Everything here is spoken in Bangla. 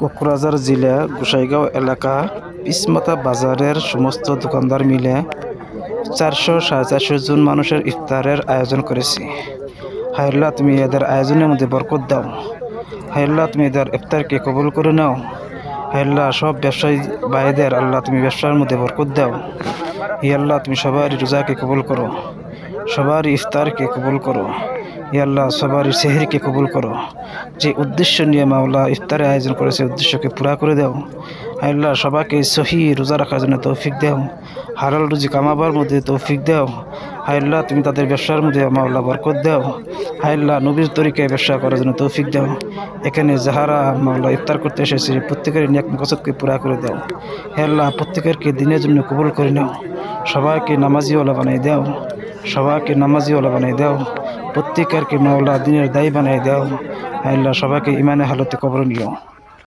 কোকরাঝার জেলা গোসাইগাঁও এলাকা ইসমাতা বাজারের সমস্ত দোকানদার মিলে চারশো সাড়ে চারশো জন মানুষের ইফতারের আয়োজন করেছি। হাইল্লা তুমি এদের আয়োজনের মধ্যে বরকত দাও। হাইল্লা তুমি এদের ইফতারকে কবুল করে নাও। হাইল্লা সব ব্যবসায়ী ভাইদের আল্লাহ তুমি ব্যবসার মধ্যে বরকত দাও। ই আল্লাহ, তুমি সবারই রোজাকে কবুল করো সবারই ইফতারকে কবুল করো। ই আল্লাহ, সবারই কবুল করো। যে উদ্দেশ্য নিয়ে মাওলা ইফতারে আয়োজন করেছে উদ্দেশ্যকে পুরা করে দাও। আল্লাহ সবাইকে সহি রোজা রাখার জন্য তৌফিক দাও। হালাল রুজি কামাবার মধ্যে তৌফিক দাও। আল্লাহ, তুমি তাদের ব্যবসার মধ্যে মাওলা বরকত দাও। আল্লাহ, নবীর তরিকায় ব্যবসা করার জন্য তৌফিক দাও। এখানে যাহারা মাওলা ইফতার করতে এসেছে প্রত্যেকের নিয়াক মকসদকে পুরা করে দাও। হে আল্লাহ, প্রত্যেকেরকে দিনের জন্য কবুল করে নাও। সবাইকে নামাজিওয়ালা বানাই দাও। সবাইকে নামাজিওয়ালা বানাই দাও। প্রত্যেকেরকে মাওলা দিনের দায়ী বানাই দাও। আল্লাহ সবাইকে ইমানে হালতে কবর নিও।